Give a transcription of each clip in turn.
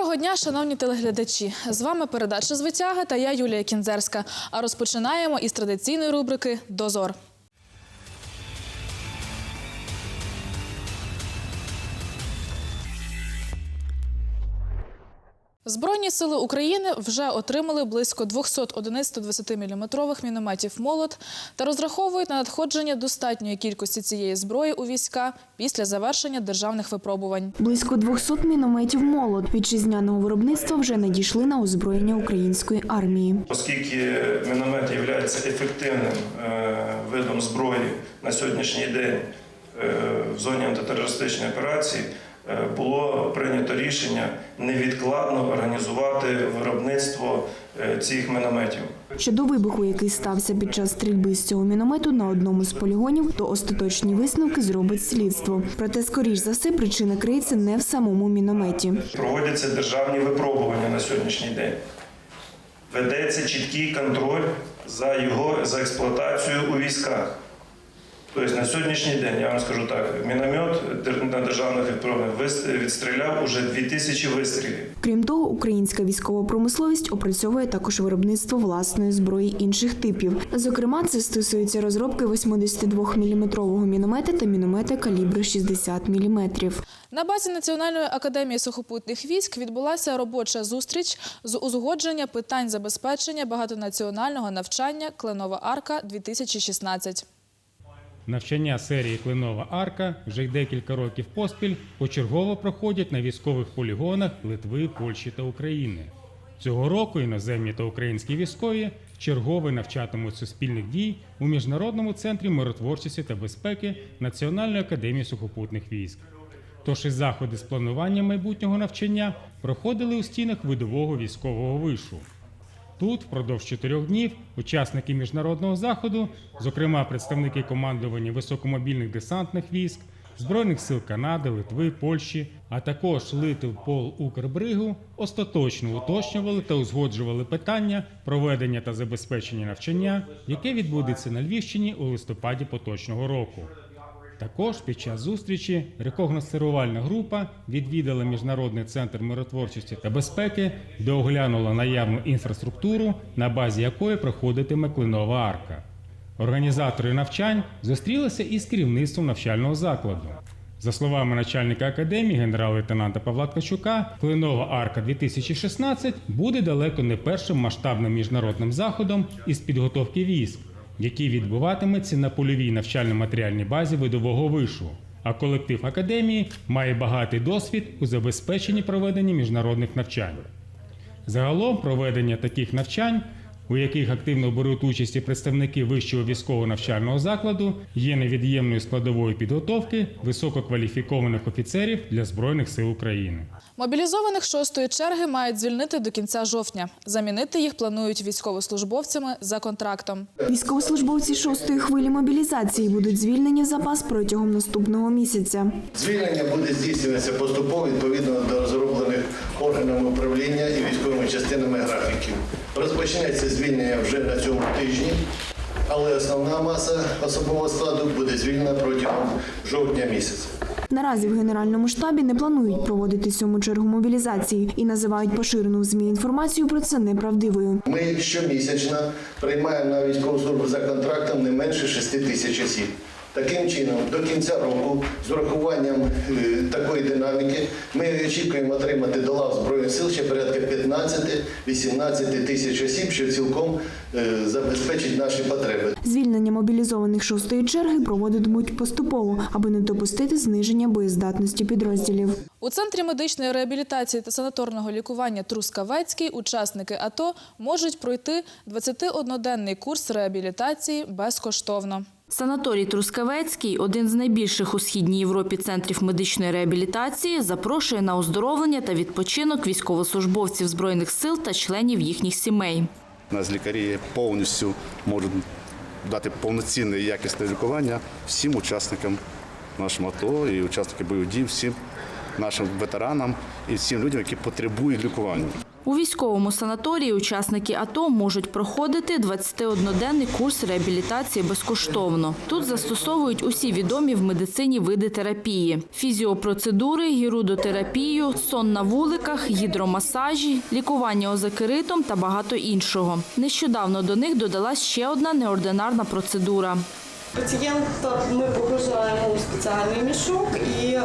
Доброго дня, шановні телеглядачі. З вами передача звитяга та я Юлія Кінзерська. А розпочинаємо із традиційної рубрики Дозор. Збройні сили України вже отримали близько 200 одиниць 120-мм мінометів «Молот» та розраховують на надходження достатньої кількості цієї зброї у війська після завершення державних випробувань. Близько 200 мінометів молот вітчизняного виробництва вже надійшли на озброєння української армії. Оскільки міномет є ефективним е, видом зброї на сьогоднішній день е, в зоні антитерористичної операції, було прийнято рішення невідкладно організувати виробництво е, цих мінометів. Щодо вибуху, який стався під час стрільби з цього міномету на одному з полігонів, то остаточні висновки зробить слідство. Проте, скоріш за все, причина криється не в самому мінометі. Проводяться державні випробування на сьогоднішній день. Ведеться чіткий контроль за його за експлуатацією у військах. Тобто на сьогоднішній день, я вам скажу так, міномет на державних вис- відстріляв уже 2000 вистрілів. Крім того, українська військова промисловість опрацьовує також виробництво власної зброї інших типів. Зокрема, це стосується розробки 82-мм міномета та міномета калібру 60 мм. На базі Національної академії сухопутних військ відбулася робоча зустріч з узгодження питань забезпечення багатонаціонального навчання Кленова арка 2016 Навчання серії Клинова арка вже й декілька років поспіль почергово проходять на військових полігонах Литви, Польщі та України. Цього року іноземні та українські військові чергове навчатимуть суспільних дій у міжнародному центрі миротворчості та безпеки Національної академії сухопутних військ. Тож і заходи з планування майбутнього навчання проходили у стінах видового військового вишу. Тут впродовж чотирьох днів учасники міжнародного заходу, зокрема представники командування високомобільних десантних військ, Збройних сил Канади, Литви, Польщі, а також Литв Пол Укрбригу, остаточно уточнювали та узгоджували питання проведення та забезпечення навчання, яке відбудеться на Львівщині у листопаді поточного року. Також під час зустрічі рекогносцирувальна група відвідала міжнародний центр миротворчості та безпеки, де оглянула наявну інфраструктуру, на базі якої проходитиме клинова арка. Організатори навчань зустрілися із керівництвом навчального закладу. За словами начальника академії генерал-лейтенанта Павла Ткачука, Клинова арка 2016 буде далеко не першим масштабним міжнародним заходом із підготовки військ, який відбуватиметься на польовій навчально-матеріальній базі видового вишу. А колектив академії має багатий досвід у забезпеченні проведення міжнародних навчань. Загалом проведення таких навчань, у яких активно беруть участь і представники вищого військового навчального закладу, є невід'ємною складовою підготовки висококваліфікованих офіцерів для Збройних сил України. Мобілізованих шостої черги мають звільнити до кінця жовтня. Замінити їх планують військовослужбовцями за контрактом. Військовослужбовці шостої хвилі мобілізації будуть звільнені в запас протягом наступного місяця. Звільнення буде здійснюватися поступово відповідно до розроблених органами управління і військовими частинами графіків. Розпочнеться звільнення вже на цьому тижні, але основна маса особового складу буде звільнена протягом жовтня місяця. Наразі в Генеральному штабі не планують проводити сьому чергу мобілізації і називають поширену в ЗМІ інформацію про це неправдивою. Ми щомісячно приймаємо на військову службу за контрактом не менше 6 тисяч осіб. Таким чином, до кінця року, з урахуванням е, такої динаміки, ми очікуємо отримати до лав Збройних сил ще порядка 15-18 тисяч осіб, що цілком е, забезпечить наші потреби. Звільнення мобілізованих шостої черги проводитимуть поступово, аби не допустити зниження боєздатності підрозділів. У центрі медичної реабілітації та санаторного лікування Трускавецький учасники АТО можуть пройти 21-денний курс реабілітації безкоштовно. Санаторій Трускавецький, один з найбільших у східній Європі центрів медичної реабілітації, запрошує на оздоровлення та відпочинок військовослужбовців збройних сил та членів їхніх сімей. У нас лікарі повністю можуть дати повноцінне і якісне лікування всім учасникам нашого АТО і учасникам бойових дій, всім нашим ветеранам і всім людям, які потребують лікування. У військовому санаторії учасники АТО можуть проходити 21-денний курс реабілітації безкоштовно. Тут застосовують усі відомі в медицині види терапії: фізіопроцедури, гірудотерапію, сон на вуликах, гідромасажі, лікування озакеритом та багато іншого. Нещодавно до них додалась ще одна неординарна процедура. Пацієнта ми погружаємо у спеціальний мішок і е,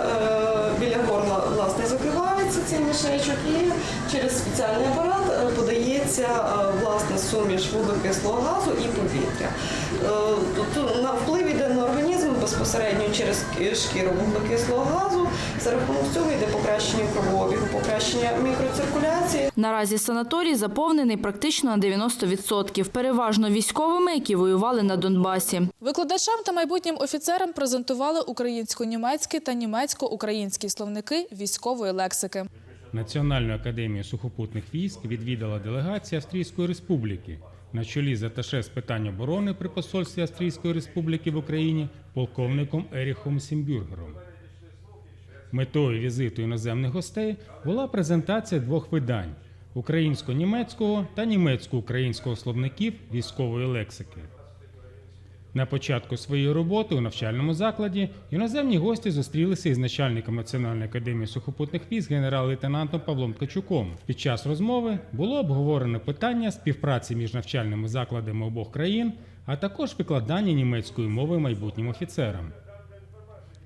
біля горла власне цей мішечок і через спеціальний апарат е, подається е, власне суміш вуглекислого газу і повітря. Е, тут вплив йде на організм безпосередньо через шкіру вуглекислого газу. За рахунок цього йде покращення кровообігу, покращення мікроциркуляції. Наразі санаторій заповнений практично на 90%, переважно військовими, які воювали на Донбасі. Викладачам та майбутнім офіцерам презентували українсько-німецькі та німецько-українські словники військової лексики. Національну академію сухопутних військ відвідала делегація Австрійської Республіки на чолі з аташе з питань оборони при посольстві Австрійської Республіки в Україні полковником Еріхом Сімбюргером. Метою візиту іноземних гостей була презентація двох видань українсько-німецького та німецько-українського словників військової лексики. На початку своєї роботи у навчальному закладі іноземні гості зустрілися із начальником Національної академії сухопутних військ генерал-лейтенантом Павлом Ткачуком. Під час розмови було обговорено питання співпраці між навчальними закладами обох країн, а також викладання німецької мови майбутнім офіцерам.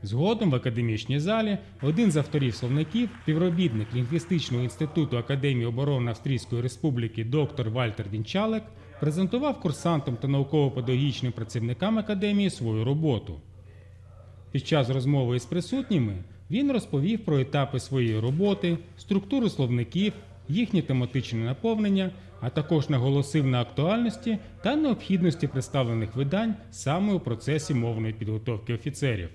Згодом в академічній залі один з авторів словників, співробітник лінгвістичного інституту Академії оборони Австрійської Республіки доктор Вальтер Вінчалек презентував курсантам та науково-педагогічним працівникам академії свою роботу. Під час розмови із присутніми він розповів про етапи своєї роботи, структуру словників, їхнє тематичне наповнення, а також наголосив на актуальності та необхідності представлених видань саме у процесі мовної підготовки офіцерів.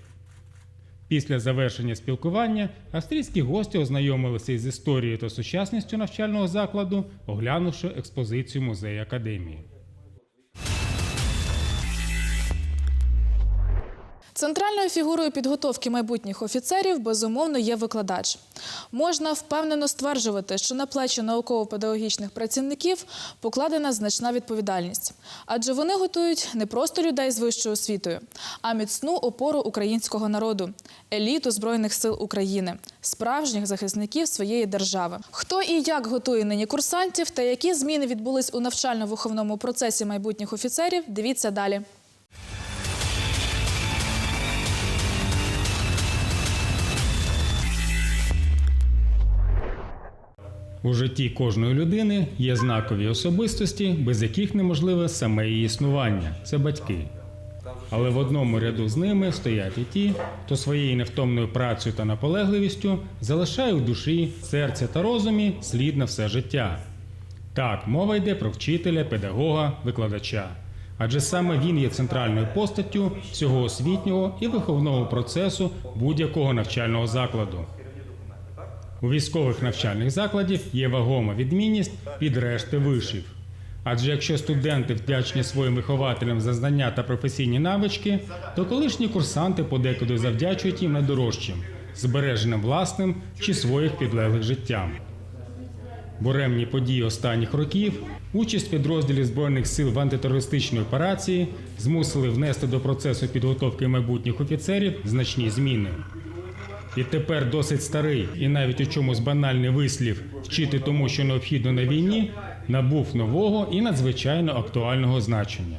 Після завершення спілкування австрійські гості ознайомилися із історією та сучасністю навчального закладу, оглянувши експозицію музею академії. Центральною фігурою підготовки майбутніх офіцерів безумовно є викладач. Можна впевнено стверджувати, що на плечі науково-педагогічних працівників покладена значна відповідальність, адже вони готують не просто людей з вищою освітою, а міцну опору українського народу, еліту збройних сил України, справжніх захисників своєї держави. Хто і як готує нині курсантів та які зміни відбулись у навчально-виховному процесі майбутніх офіцерів, дивіться далі. У житті кожної людини є знакові особистості, без яких неможливе саме її існування це батьки. Але в одному ряду з ними стоять і ті, хто своєю невтомною працею та наполегливістю залишає у душі, серці та розумі слід на все життя. Так, мова йде про вчителя, педагога, викладача. Адже саме він є центральною постаттю всього освітнього і виховного процесу будь-якого навчального закладу. У військових навчальних закладів є вагома відмінність від решти вишів. Адже якщо студенти вдячні своїм вихователям за знання та професійні навички, то колишні курсанти подекуди завдячують їм найдорожчим збереженим власним чи своїх підлеглих життям. Буремні події останніх років, участь підрозділів збройних сил в антитерористичній операції змусили внести до процесу підготовки майбутніх офіцерів значні зміни. І тепер досить старий і навіть у чомусь банальний вислів вчити тому, що необхідно на війні, набув нового і надзвичайно актуального значення.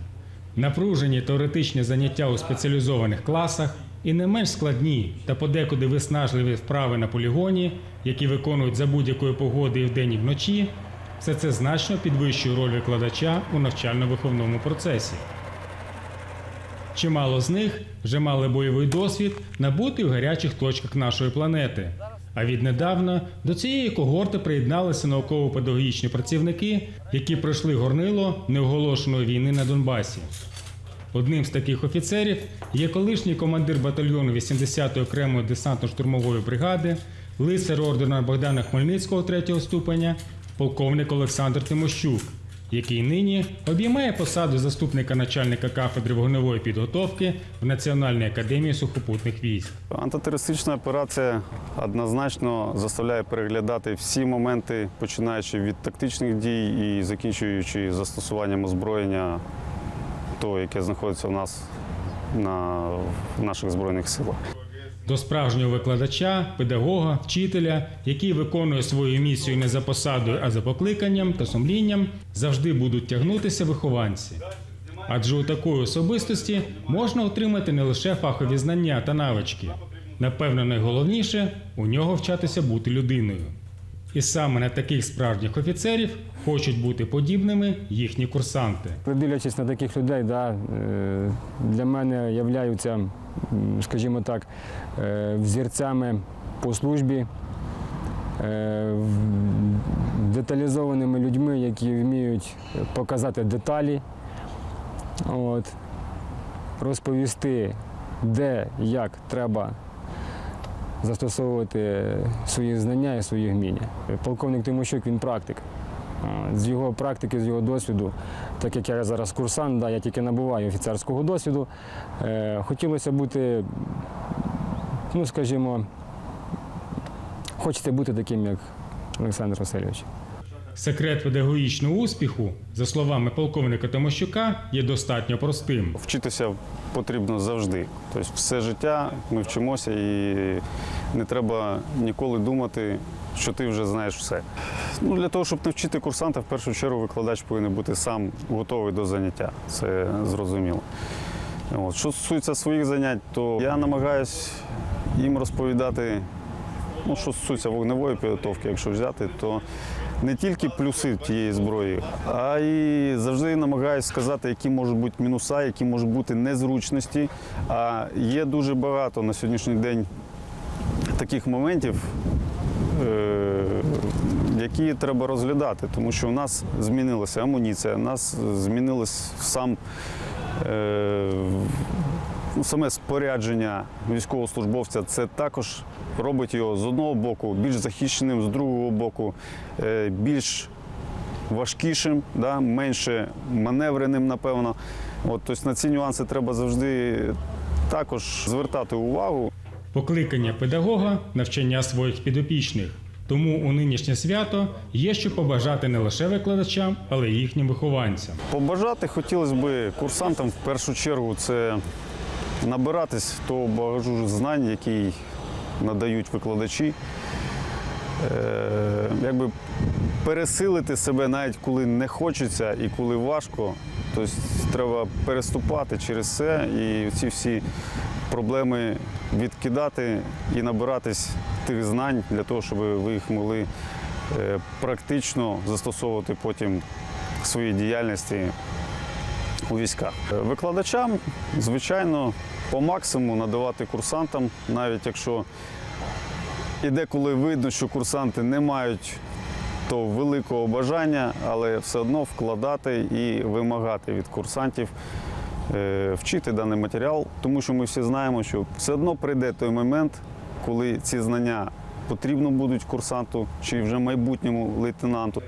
Напружені теоретичні заняття у спеціалізованих класах і не менш складні та подекуди виснажливі вправи на полігоні, які виконують за будь-якої погоди і вдень і вночі, все це значно підвищує роль викладача у навчально-виховному процесі. Чимало з них вже мали бойовий досвід набутий у гарячих точках нашої планети. А віднедавна до цієї когорти приєдналися науково-педагогічні працівники, які пройшли горнило неоголошеної війни на Донбасі. Одним з таких офіцерів є колишній командир батальйону 80-ї окремої десантно-штурмової бригади, лицар ордена Богдана Хмельницького третього ступеня, полковник Олександр Тимощук, який нині обіймає посаду заступника начальника кафедри вогневої підготовки в Національній академії сухопутних військ. Антитерористична операція однозначно заставляє переглядати всі моменти, починаючи від тактичних дій і закінчуючи застосуванням озброєння, того, яке знаходиться у нас на наших збройних силах. До справжнього викладача, педагога, вчителя, який виконує свою місію не за посадою, а за покликанням та сумлінням, завжди будуть тягнутися вихованці. Адже у такої особистості можна отримати не лише фахові знання та навички. Напевно, найголовніше у нього вчатися бути людиною. І саме на таких справжніх офіцерів хочуть бути подібними їхні курсанти. Дивлячись на таких людей, да, е, для мене являються, скажімо так, е, взірцями по службі, е, деталізованими людьми, які вміють показати деталі, от, розповісти, де, як треба застосовувати свої знання і свої вміння. Полковник Тимощук він практик. З його практики, з його досвіду, так як я зараз курсант, да, я тільки набуваю офіцерського досвіду. Е, хотілося бути, ну скажімо, хочете бути таким, як Олександр Васильович. Секрет педагогічного успіху, за словами полковника Тимощука, є достатньо простим. Вчитися потрібно завжди. Тобто все життя ми вчимося і не треба ніколи думати, що ти вже знаєш все. Ну, для того, щоб навчити курсанта, в першу чергу викладач повинен бути сам готовий до заняття. Це зрозуміло. От. Що стосується своїх занять, то я намагаюсь їм розповідати, ну, що стосується вогневої підготовки, якщо взяти, то не тільки плюси тієї зброї, а й завжди намагаюся сказати, які можуть бути мінуса, які можуть бути незручності. А є дуже багато на сьогоднішній день таких моментів, е, які треба розглядати, тому що у нас змінилася амуніція, у нас змінилось сам. е, саме спорядження військовослужбовця це також робить його з одного боку більш захищеним, з другого боку е, більш важкішим, да, менше маневреним, напевно. От, тобто на ці нюанси треба завжди також звертати увагу. Покликання педагога навчання своїх підопічних. Тому у нинішнє свято є що побажати не лише викладачам, але й їхнім вихованцям. Побажати хотілося б курсантам в першу чергу це набиратись того багажу знань, який надають викладачі. Е, якби пересилити себе навіть коли не хочеться і коли важко. Тобто треба переступати через це і ці всі проблеми відкидати і набиратись тих знань для того, щоб ви їх могли е, практично застосовувати потім в своїй діяльності у військах. Викладачам, звичайно, по максимуму надавати курсантам, навіть якщо і деколи видно, що курсанти не мають того великого бажання, але все одно вкладати і вимагати від курсантів е, вчити даний матеріал, тому що ми всі знаємо, що все одно прийде той момент, коли ці знання потрібно будуть курсанту чи вже майбутньому лейтенанту.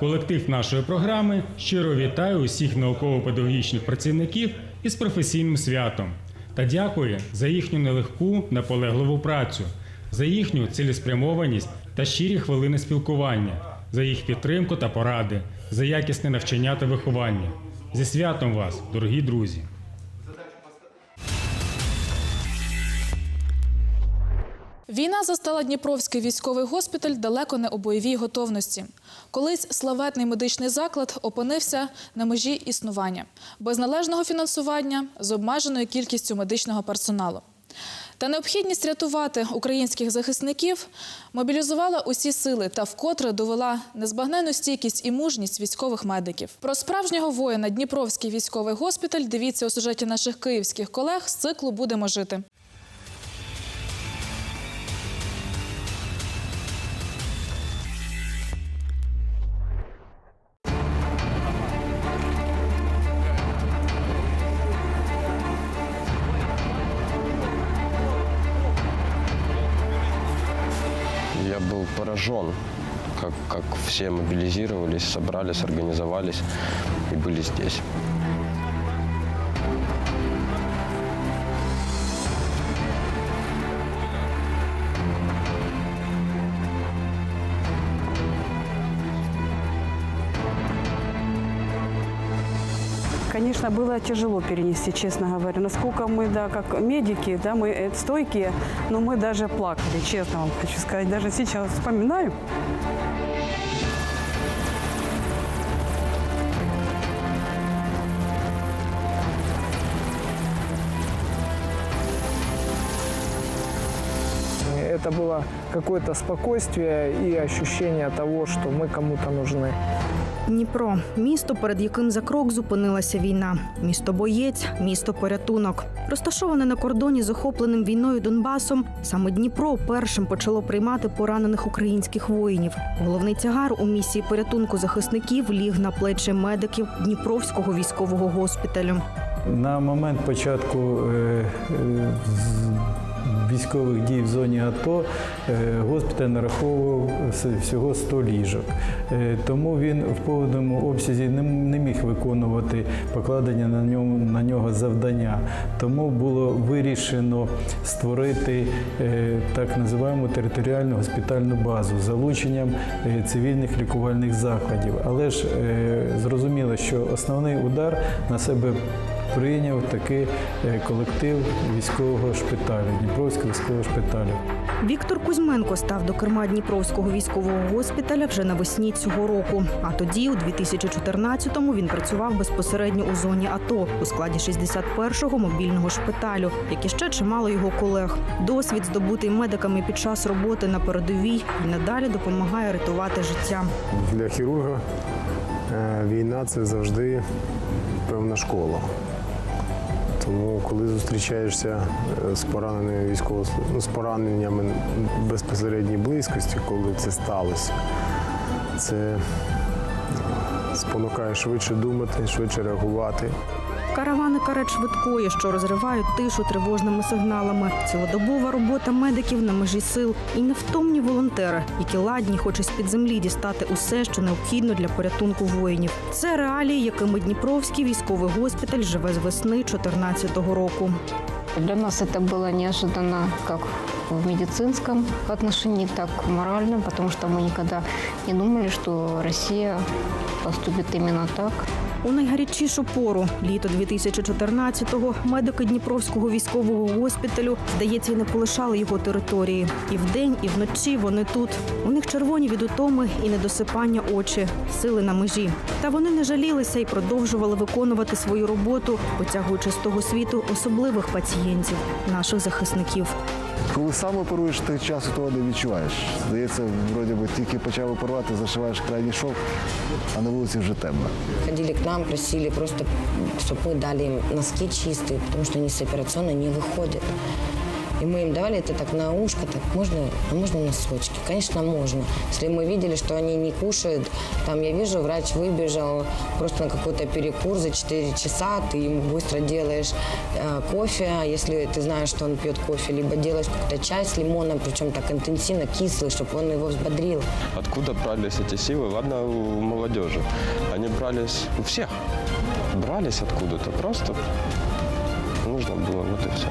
Колектив нашої програми щиро вітає усіх науково-педагогічних працівників із професійним святом та дякує за їхню нелегку наполегливу працю, за їхню цілеспрямованість та щирі хвилини спілкування, за їх підтримку та поради, за якісне навчання та виховання. Зі святом вас, дорогі друзі! Війна застала Дніпровський військовий госпіталь далеко не у бойовій готовності. Колись славетний медичний заклад опинився на межі існування без належного фінансування з обмеженою кількістю медичного персоналу. Та необхідність рятувати українських захисників мобілізувала усі сили та вкотре довела незбагненну стійкість і мужність військових медиків. Про справжнього воїна Дніпровський військовий госпіталь дивіться у сюжеті наших київських колег з циклу Будемо жити. Я был поражен, как, как все мобилизировались, собрались, организовались и были здесь. Конечно, было тяжело перенести, честно говоря. Насколько мы, да, как медики, да, мы э, стойкие, но мы даже плакали, честно вам хочу сказать. Даже сейчас вспоминаю. Это было какое-то спокойствие и ощущение того, что мы кому-то нужны. Дніпро місто, перед яким за крок зупинилася війна. Місто боєць, місто порятунок. Розташоване на кордоні з охопленим війною Донбасом. Саме Дніпро першим почало приймати поранених українських воїнів. Головний тягар у місії порятунку захисників ліг на плечі медиків Дніпровського військового госпіталю. На момент початку е, е, військових дій в зоні АТО е, госпіталь нараховував всього 100 ліжок. Е, Тому він в повному обсязі не, міг виконувати покладення на ньому на нього завдання. Тому було вирішено створити е, так називаємо територіальну госпітальну базу залученням цивільних лікувальних закладів. Але ж зрозуміло, що основний удар на себе прийняв такий е, колектив військового шпиталю, Дніпровського військового шпиталю. Віктор Кузьменко став до керма Дніпровського військового госпіталя вже навесні цього року. А тоді, у 2014-му, він працював безпосередньо у зоні АТО у складі 61-го мобільного шпиталю, як і ще чимало його колег. Досвід, здобутий медиками під час роботи на передовій, і надалі допомагає рятувати життя. Для хірурга е, війна це завжди певна школа. Тому коли зустрічаєшся е, з пораненими військово ну, з пораненнями безпосередньої близькості, коли це сталося, це спонукає швидше думати, швидше реагувати. Каравани карет швидкої, що розривають тишу тривожними сигналами. Цілодобова робота медиків на межі сил і невтомні волонтери, які ладні, хоч із під землі дістати усе, що необхідно для порятунку воїнів. Це реалії, якими Дніпровський військовий госпіталь живе з весни 2014 року. Для нас это было неожиданно как в медицинском отношении, так и в моральном, потому что мы никогда не думали, что Россия поступит именно так. У найгарячішу пору, літо 2014-го, медики Дніпровського військового госпіталю, здається, не полишали його території. І вдень, і вночі вони тут. У них червоні від утоми і недосипання очі, сили на межі. Та вони не жалілися і продовжували виконувати свою роботу, потягуючи з того світу особливих пацієнтів, наших захисників. Коли сам оперуєш, ти часу того не відчуваєш. Здається, вроді би тільки почав оперувати, зашиваєш крайній шов, а на вулиці вже темно. Ходили к нам, просили просто, чтобы мы дали им носки чистые, потому что они с операционной не выходят. Мы им давали это так на ушко, так можно, а можно носочки? Конечно, можно. Если мы видели, что они не кушают, там я вижу, врач выбежал просто на какой-то перекур за 4 часа, ты ему быстро делаешь э, кофе, а если ты знаешь, что он пьет кофе, либо делаешь какой-то чай с лимоном, причем так интенсивно, кислый, чтобы он его взбодрил. Откуда брались эти силы? Ладно, у молодежи. Они брались у всех. Брались откуда-то. Просто нужно было, вот и все.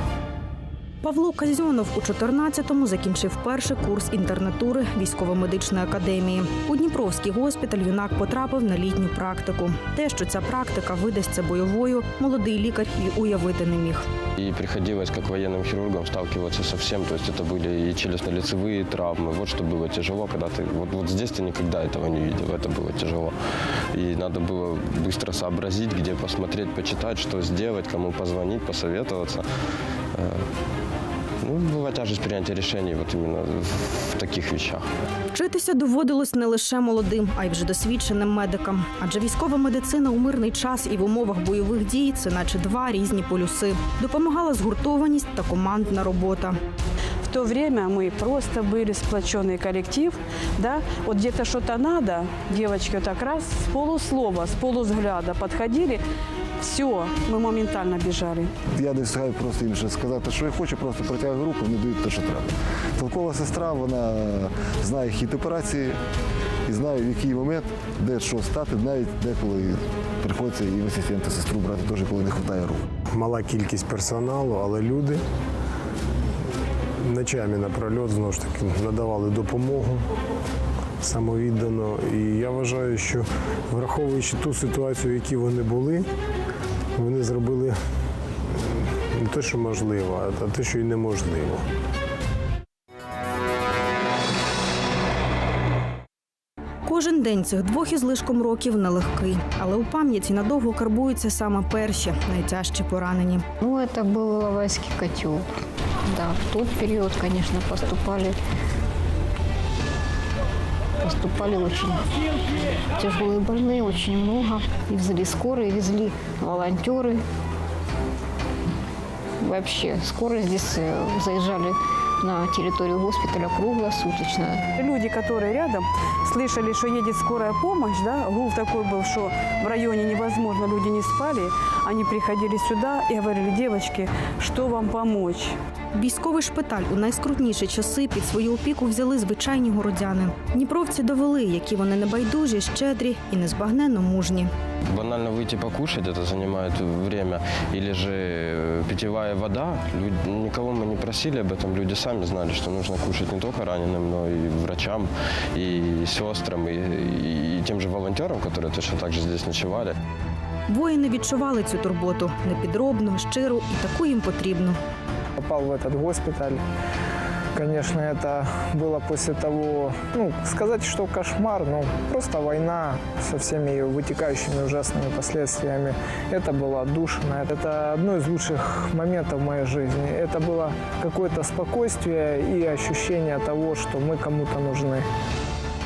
Павло Казьонов у 14-му закінчив перший курс інтернатури військово-медичної академії. У Дніпровський госпіталь юнак потрапив на літню практику. Те, що ця практика видасться бойовою, молодий лікар і уявити не міг. И приходилось, как военным хирургам, сталкиваться со всем. То есть это были и челюстно-лицевые травмы. Вот что было тяжело, когда ты... Вот, вот здесь ты никогда этого не видел. Это было тяжело. И надо было быстро сообразить, где посмотреть, почитать, что сделать, кому позвонить, посоветоваться. Э, Ну, была тяжесть принятия решений вот именно в таких вещах. Вчитися доводилось не лише молодим, а й вже досвідченим медикам. Адже військова медицина у мирний час і в умовах бойових дій це наче два різні полюси. Допомагала згуртованість та командна робота. В то время мы просто были сплоченный коллектив, да, вот где-то что-то надо, девочки вот так раз с полуслова, с полузгляда подходили, все, мы моментально бежали. Я не встигаю просто їм вже сказати, що я хочу, просто протягую руку, вони дають те, що треба. Толкова сестра, вона знає хід операції, і знаю, в який момент, де що стати, навіть деколи приходиться і в асистента сестру брати, теж коли не вистачає рук. Мала кількість персоналу, але люди ночами напрольот знову ж таки надавали допомогу самовіддано. І я вважаю, що враховуючи ту ситуацію, в якій вони були, вони зробили не те, що можливо, а те, що і неможливо. Кожен день цих двох із лишком років нелегкий, але у пам'яті надовго карбуються саме перші найтяжчі поранені. Ну, это был Иловайский котел. Да, в тот период, конечно, поступали поступали очень тяжелые больные, очень много. Их везли скорые, везли волонтеры. Вообще, скорые здесь э, заезжали на территорию госпиталя круглосуточно. Люди, которые рядом, слышали, что едет скорая помощь, да, гул такой был, что в районе невозможно, люди не спали. Они приходили сюда и говорили, девочки, что вам помочь? Військовий шпиталь у найскрутніші часи під свою опіку взяли звичайні городяни. Дніпровці довели, які вони небайдужі, щедрі і незбагненно мужні. Банально выйти покушать, это занимает время. Или же э, питьевая вода. Люд- Никого мы не просили об этом. Люди сами знали, что нужно кушать не только раненым, но и врачам, и сестрам, и, и- и тем же волонтерам, которые точно так же здесь ночевали. Воїни відчували цю турботу непідробну, щиру і таку їм потрібну. Попал в этот госпиталь. Конечно, это было после того, ну, сказать, что кошмар, ну, просто война со всеми ее вытекающими ужасными последствиями. Это было отдушина. Это одно из лучших моментов в моей жизни. Это было какое-то спокойствие и ощущение того, что мы кому-то нужны.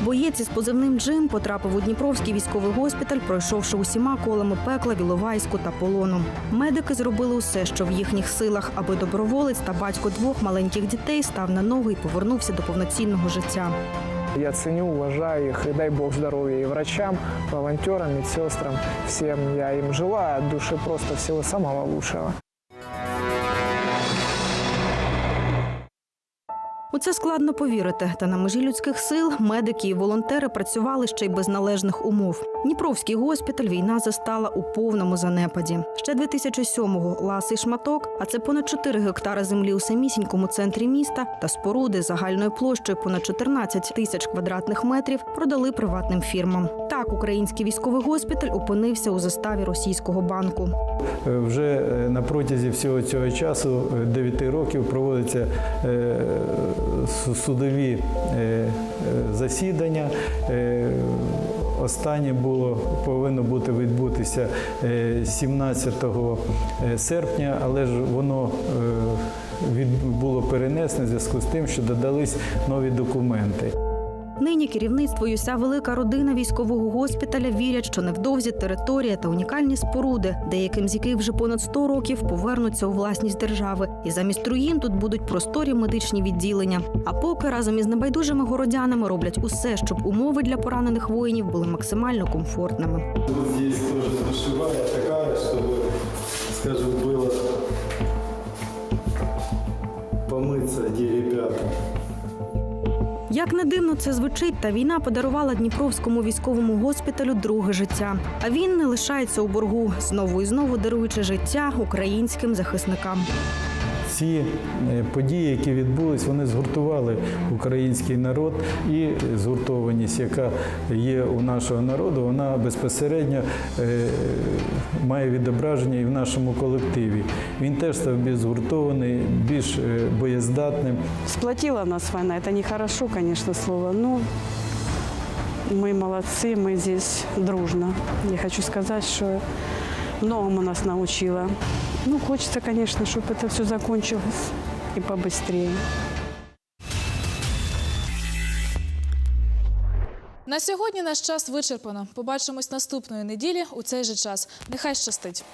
Боєць із позивним Джим потрапив у Дніпровський військовий госпіталь, пройшовши усіма колами пекла, Віловайську та полону. Медики зробили усе, що в їхніх силах, аби доброволець та батько двох маленьких дітей став на ноги і повернувся до повноцінного життя. Я ценю, уважаю их и дай бог здоровья и врачам, волонтерам, медсестрам, всем. Я им желаю от просто всего самого лучшего. У це складно повірити. Та на межі людських сил медики і волонтери працювали ще й без належних умов. Дніпровський госпіталь війна застала у повному занепаді. Ще 2007-го ласий шматок, а це понад 4 гектари землі у самісінькому центрі міста та споруди загальною площею понад 14 тисяч квадратних метрів продали приватним фірмам. Так, український військовий госпіталь опинився у заставі російського банку. Е, Вже е, на протязі всього цього часу, 9 років, проводяться е, су- судові е, е, засідання. Е, Останнє було повинно бути відбутися е, 17 серпня, але ж воно було перенесене в зв'язку з тим, що додались нові документи. Нині керівництво і уся велика родина військового госпіталя вірять, що невдовзі територія та унікальні споруди, деяким з яких вже понад 100 років повернуться у власність держави. І замість руїн тут будуть просторі медичні відділення. А поки разом із небайдужими городянами роблять усе, щоб умови для поранених воїнів були максимально комфортними. Вот здесь тоже душевая такая, чтобы, скажем, было помыться, где ребята. Як не дивно це звучить, та війна подарувала Дніпровському військовому госпіталю друге життя. А він не лишається у боргу, знову і знову даруючи життя українським захисникам Ці е, події, які відбулись, вони згуртували український народ і згуртованість, яка є у нашого народу, вона безпосередньо е, має відображення і в нашому колективі. Він теж став більш згуртований, більш е, боєздатним. Сплотила нас война. Это нехорошо, конечно, слово, но мы молодцы, мы здесь дружно. Я хочу сказать, что многому нас научила. Ну, хочется, конечно, чтобы это все закончилось и побыстрее. На сьогодні наш час вичерпано. Побачимось наступної неділі у цей же час. Нехай щастить.